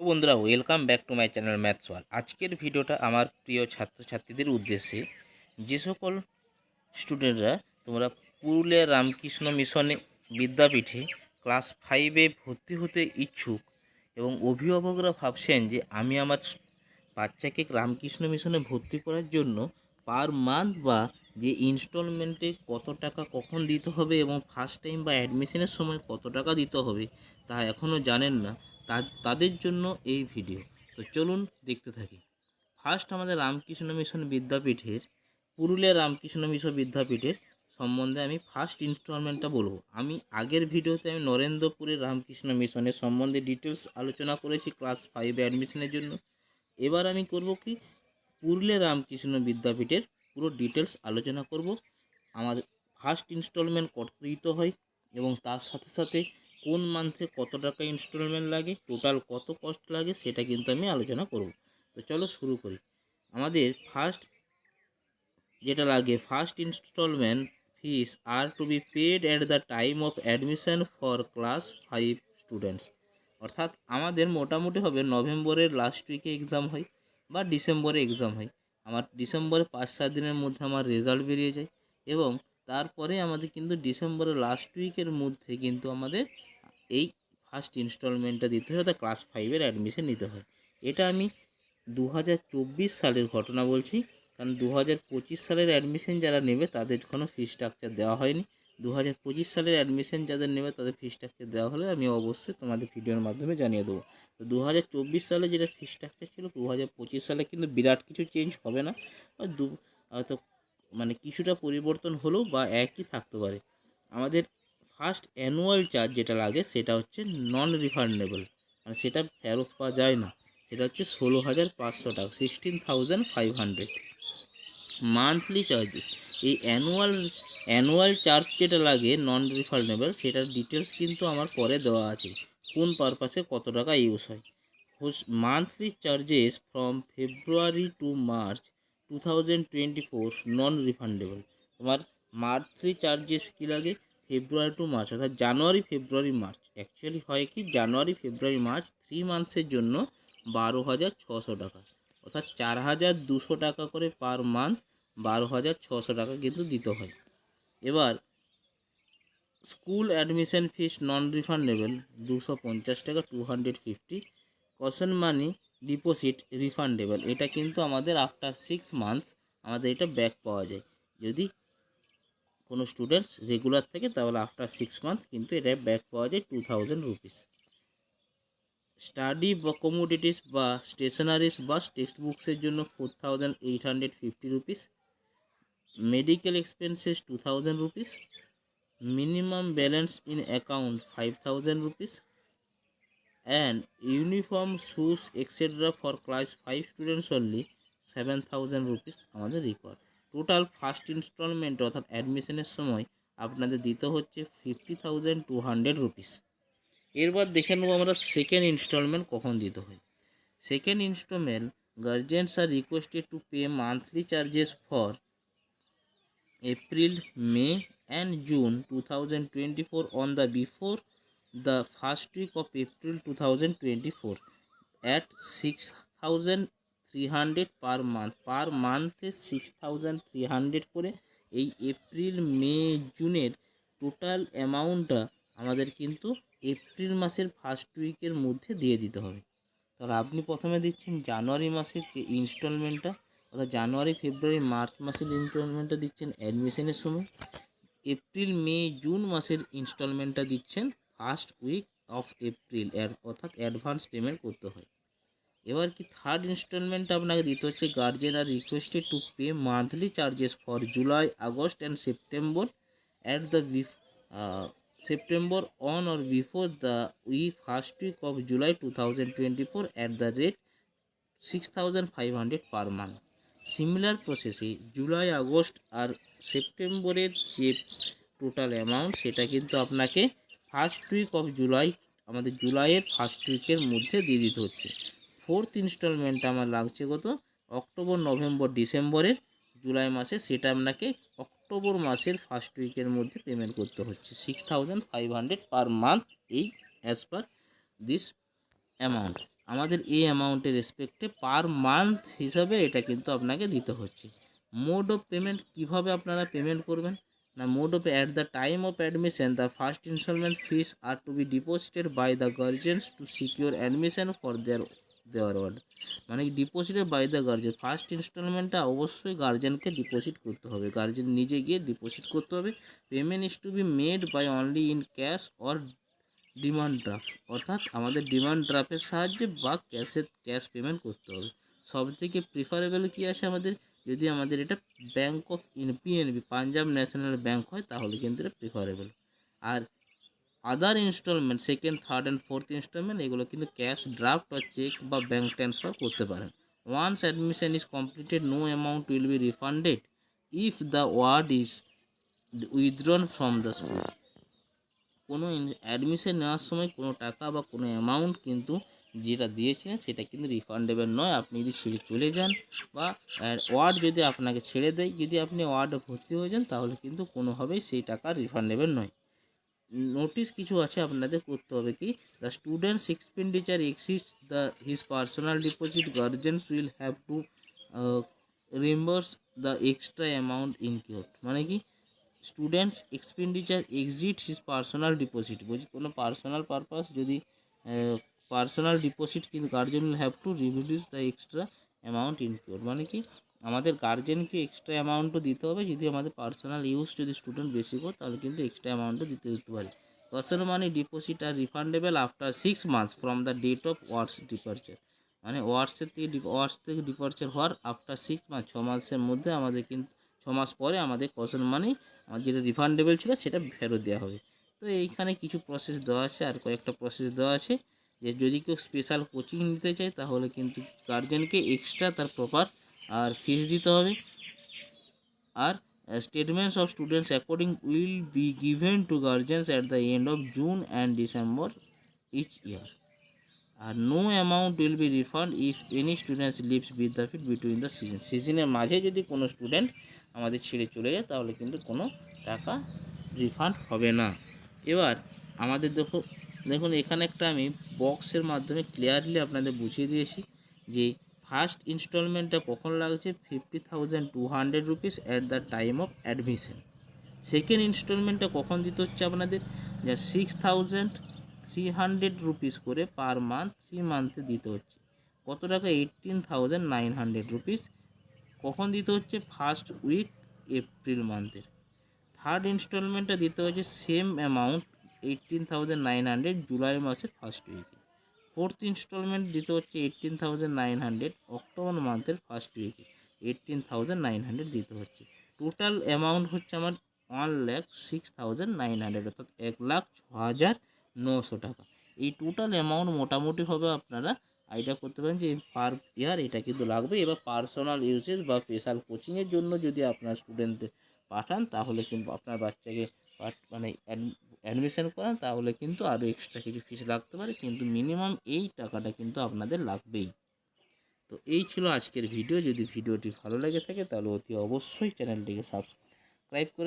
বন্ধুরা welcome back to my channel maths wall আজকের ভিডিওটা আমার প্রিয় ছাত্রছাত্রীদের উদ্দেশ্যে। যে সকল স্টুডেন্টরা তোমরা পুরুলিয়া রামকৃষ্ণ মিশনে বিদ্যাপীঠে ক্লাস ফাইভে ভর্তি হতে ইচ্ছুক এবং অভিভাবকরা ভাবছেন যে আমি আমার বাচ্চাকে রামকৃষ্ণ মিশনে ভর্তি করার জন্য পার মান্থ বা যে ইনস্টলমেন্টে কত টাকা কখন দিতে হবে এবং ফার্স্ট টাইম বা অ্যাডমিশনের সময় কত টাকা দিতে হবে, তা এখনও জানেন না। তাদের জন্য এই ভিডিও। তো চলুন দেখতে থাকি। ফার্স্ট আমাদের রামকৃষ্ণ মিশন বিদ্যাপীঠের, পুরুলিয়া রামকৃষ্ণ মিশন বিদ্যাপীঠের সম্বন্ধে আমি ফার্স্ট ইনস্টলমেন্টটা বলব। আমি আগের ভিডিওতে আমি নরেন্দ্রপুরের রামকৃষ্ণ মিশনের সম্বন্ধে ডিটেলস আলোচনা করেছি ক্লাস ফাইভে অ্যাডমিশনের জন্য। এবার আমি করব কি, পুরুলিয়া রামকৃষ্ণ বিদ্যাপীঠের পুরো ডিটেলস আলোচনা করব। আমার ফার্স্ট ইনস্টলমেন্ট কত হয় এবং তার সাথে সাথে কোন মান্থে কত টাকা ইনস্টলমেন্ট লাগে টোটাল কত কস্ট লাগে, সেটা কিন্তু আমি আলোচনা করব। তো চলো শুরু করি। আমাদের ফার্স্ট যেটা লাগে first installment fees are to be paid at the time of admission for class five students অর্থাৎ আমাদের মোটামুটি হবে নভেম্বরের লাস্ট উইকে এক্সাম হয় বা ডিসেম্বরে এক্সাম হয়। আমার ডিসেম্বরে পাঁচ সাত দিনের মধ্যে আমার রেজাল্ট বেরিয়ে যায় এবং তারপরে আমাদের কিন্তু ডিসেম্বরের লাস্ট উইকের মধ্যে কিন্তু আমাদের এই ফার্স্ট ইনস্টলমেন্টটা দিতে হয়, অর্থাৎ ক্লাস ফাইভের অ্যাডমিশন নিতে হয়। এটা আমি দু হাজার চব্বিশ সালের ঘটনা বলছি, কারণ দু হাজার পঁচিশ সালের অ্যাডমিশন যারা নেবে, তাদের কোনো ফি স্ট্রাকচার দেওয়া হয়নি। দু হাজার পঁচিশ সালের অ্যাডমিশন যাদের নেবে, তাদের ফি স্ট্রাকচার দেওয়া হলে আমি অবশ্যই তোমাদের ভিডিওর মাধ্যমে জানিয়ে দেবো। তো দু হাজার চব্বিশ সালে যেটা ফি স্ট্রাকচার ছিল দু হাজার পঁচিশ সালে কিন্তু বিরাট কিছু চেঞ্জ হবে না। দু হয়তো মানে কিছুটা পরিবর্তন হলেও বা একই থাকতে পারে। আমাদের ফার্স্ট অ্যানুয়াল চার্জ যেটা লাগে সেটা হচ্ছে নন রিফান্ডেবল মানে সেটা ফেরত পাওয়া যায় না। সেটা হচ্ছে ষোলো হাজার পাঁচশো টাকা sixteen thousand five hundred monthly charges এই অ্যানুয়াল অ্যানুয়াল চার্জ যেটা লাগে নন রিফান্ডেবল সেটার ডিটেলস কিন্তু আমার পরে দেওয়া আছে। কোন পারপাসে কত টাকা ইউজ হয়? Monthly charges from February to March two thousand twenty four non refundable তোমার মান্থলি চার্জেস কী লাগে? ফেব্রুয়ারি টু মার্চ, অর্থাৎ জানুয়ারি, ফেব্রুয়ারি, মার্চ। অ্যাকচুয়ালি হয় কি, জানুয়ারি, ফেব্রুয়ারি, মার্চ থ্রি মান্থসের জন্য বারো হাজার ছশো টাকা। অর্থাৎ চার হাজার দুশো টাকা করে পার মান্থ বারো হাজার ছশো টাকা কিন্তু দিতে হয়। এবার school admission fees non refundable দুশো পঞ্চাশ টাকা two hundred fifty caution money deposit refundable এটা কিন্তু আমাদের আফটার সিক্স মান্থস আমাদের এটা ব্যাক পাওয়া যায়। যদি কোনো স্টুডেন্টস রেগুলার থাকে, তাহলে আফটার সিক্স মান্থ কিন্তু এটা ব্যাক পাওয়া যায় টু থাউজেন্ড রুপিস স্টাডি বা কমোডিটিস বা স্টেশনারিস বা টেক্সট বুকসের জন্য four thousand eight hundred fifty rupees medical expenses two thousand rupees minimum balance in account five thousand rupees and uniform shoes etcetera for class five students only seven thousand rupees আমাদের require total first instalment অর্থাৎ অ্যাডমিশনের সময় আপনাদের দিতে হচ্ছে fifty thousand two hundred rupees. এরপর দেখে নেব আমরা সেকেন্ড ইনস্টলমেন্ট কখন দিতে হয়। Second instalment guardians are requested to pay monthly charges for April May and June two thousand twenty four on the before the first week of April two thousand twenty four at six thousand three hundred per month per মান্থে six thousand three hundred করে এই April May জুনের total অ্যামাউন্টটা আমাদের কিন্তু April মাসের first উইকের মধ্যে দিয়ে দিতে হবে। তাহলে আপনি প্রথমে দিচ্ছেন জানুয়ারি মাসের যে ইনস্টলমেন্টটা অর্থাৎ জানুয়ারি ফেব্রুয়ারি মার্চ মাসের ইনস্টলমেন্টটা দিচ্ছেন অ্যাডমিশনের সময়। এপ্রিল মে জুন মাসের ইনস্টলমেন্টটা দিচ্ছেন ফার্স্ট উইক অফ এপ্রিল অর্থাৎ অ্যাডভান্স পেমেন্ট করতে হয়। এবার কি থার্ড ইনস্টলমেন্ট আপনাকে দিতে হচ্ছে guardian are requested to pay monthly charges for July August and September at the September on or before the we first week of July two thousand twenty four at the rate six thousand five hundred per month similar প্রসেসে July August আর সেপ্টেম্বরের যে total amount সেটা কিন্তু আপনাকে first week of July আমাদের জুলাইয়ের first উইকের মধ্যে দিয়ে দিতে হচ্ছে। ফোর্থ ইনস্টলমেন্ট আমার লাগছে কত? অক্টোবর, নভেম্বর, ডিসেম্বরের, জুলাই মাসে। সেটা আপনাকে অক্টোবর মাসের ফার্স্ট উইকের মধ্যে পেমেন্ট করতে হচ্ছে। Six thousand five hundred per month এই অ্যাজ পার দিস অ্যামাউন্ট আমাদের এই অ্যামাউন্টের রেসপেক্টে পার মান্থ হিসাবে এটা কিন্তু আপনাকে দিতে হচ্ছে। মোড অফ পেমেন্ট কীভাবে আপনারা পেমেন্ট করবেন? না mode of at the time of admission the first installment fees are to be deposited by the guardians to secure admission for their দেওয়ার ওয়ার্ড মানে deposited by the guardian first ইনস্টলমেন্টটা অবশ্যই গার্জেনকে deposit করতে হবে। Guardian নিজে গিয়ে deposit করতে হবে। Payment is to be made by only in cash or demand draft অর্থাৎ আমাদের ডিমান্ড ড্রাফটের সাহায্যে বা ক্যাশের ক্যাশ পেমেন্ট করতে হবে। সব থেকে প্রিফারেবল কী আছে আমাদের? যদি আমাদের এটা bank of PNB Punjab national bank হয়, তাহলে কিন্তু এটা preferable R other instalment second third and fourth instalment এগুলো কিন্তু ক্যাশ ড্রাফট বা চেক বা ব্যাঙ্ক ট্রান্সফার করতে পারেন। Once admission is completed no amount will be refunded if the ward is withdrawn from the school কোনো admission নেওয়ার সময় কোনো টাকা বা কোনো অ্যামাউন্ট কিন্তু যেটা দিয়েছিলেন সেটা কিন্তু রিফান্ডেবল নয়। আপনি যদি ছেড়ে চলে যান বা ওয়ার্ড যদি আপনাকে ছেড়ে দেয়, যদি আপনি ওয়ার্ডে ভর্তি হয়ে যান, তাহলে কিন্তু কোনোভাবেই সেই টাকা রিফান্ডেবল নয়। নোটিশ কিছু আছে আপনাদের করতে হবে কি? The students expenditure exceeds the his personal deposit guardians will have to reimburse the extra amount incurred মানে কি? Students expenditure exceeds his personal deposit বলছি, কোনো পার্সোনাল পারপাস যদি পার্সোনাল ডিপোজিট কিন্তু গার্জেন উইল হ্যাভ টু রিভিউজ the extra amount incurred মানে কি? আমাদের গার্জেনকে এক্সট্রা অ্যামাউন্টও দিতে হবে। যদি আমাদের পার্সোনাল ইউজ যদি স্টুডেন্ট বেশি করে, তাহলে কিন্তু এক্সট্রা অ্যামাউন্টও দিতে দিতে পারে। Personal money deposit are refundable after six months from the date of ward's departure মানে ওয়ার্ডসের থেকে ওয়ার্ডস থেকে ডিপার্চার হওয়ার আফটার সিক্স মান্থ ছ মাসের মধ্যে আমাদের কিন্তু, ছ মাস পরে আমাদের কশন মানি আমার যেটা রিফান্ডেবল ছিল সেটা ফেরত দেওয়া হবে। তো এইখানে কিছু প্রসেস দেওয়া আছে, আর কয়েকটা প্রসেস দেওয়া আছে। যে যদি কেউ স্পেশাল কোচিং নিতে চায়, তাহলে কিন্তু গার্জেনকে এক্সট্রা তার প্রপার আর ফিস দিতে হবে। আর statements of students according will be given to guardians at the end of June and December each year R no amount will be refund if any students leaves Vidyapith between the season সিজনের মাঝে যদি কোনো student আমাদের ছেড়ে চলে যায়, তাহলে কিন্তু কোনো টাকা রিফান্ড হবে না। এবার, আমাদের দেখো, দেখুন, এখানে একটা আমি বক্সের মাধ্যমে ক্লিয়ারলি আপনাদের বুঝিয়ে দিয়েছি যে ফার্স্ট ইনস্টলমেন্টটা কখন লাগছে? Fifty thousand two hundred rupees at the time of admission second ইনস্টলমেন্টটা কখন দিতে হচ্ছে আপনাদের? যা six thousand three hundred rupees করে পার মান্থ থ্রি মান্থে দিতে হচ্ছে। কত টাকা? Eighteen thousand nine hundred rupees. কখন দিতে হচ্ছে? ফার্স্ট উইক এপ্রিল মান্থের থার্ড ইনস্টলমেন্টটা দিতে হচ্ছে same amount eighteen thousand nine hundred July মাসের ফার্স্ট উইকে। ফোর্থ ইনস্টলমেন্ট দিতে হচ্ছে eighteen thousand nine hundred October মান্থের first উইকে। এইটিন থাউজেন্ড নাইন হান্ড্রেড দিতে হচ্ছে। টোটাল অ্যামাউন্ট হচ্ছে আমার one lakh six thousand nine hundred অর্থাৎ এক লাখ ছ হাজার নশো টাকা। এই টোটাল অ্যামাউন্ট মোটামুটি হবে আপনারা আইডিয়া করতে পারেন যে পার ইয়ার এটা কিন্তু লাগবে। এবার পার্সোনাল ইউজেস বা স্পেশাল কোচিংয়ের জন্য যদি আপনার স্টুডেন্টদের পাঠান, তাহলে কিন্তু আপনার বাচ্চাকে মানে অ্যাডমিশন করান, তাহলে কিন্তু আরও এক্সট্রা কিছু ফিস লাগতে পারে, কিন্তু মিনিমাম এই টাকাটা কিন্তু আপনাদের লাগবেই। তো এই ছিল আজকের ভিডিও যদি ভিডিওটি ভালো লেগে থাকে তাহলে অতি অবশ্যই চ্যানেলটিকে সাবস্ক্রাইব করে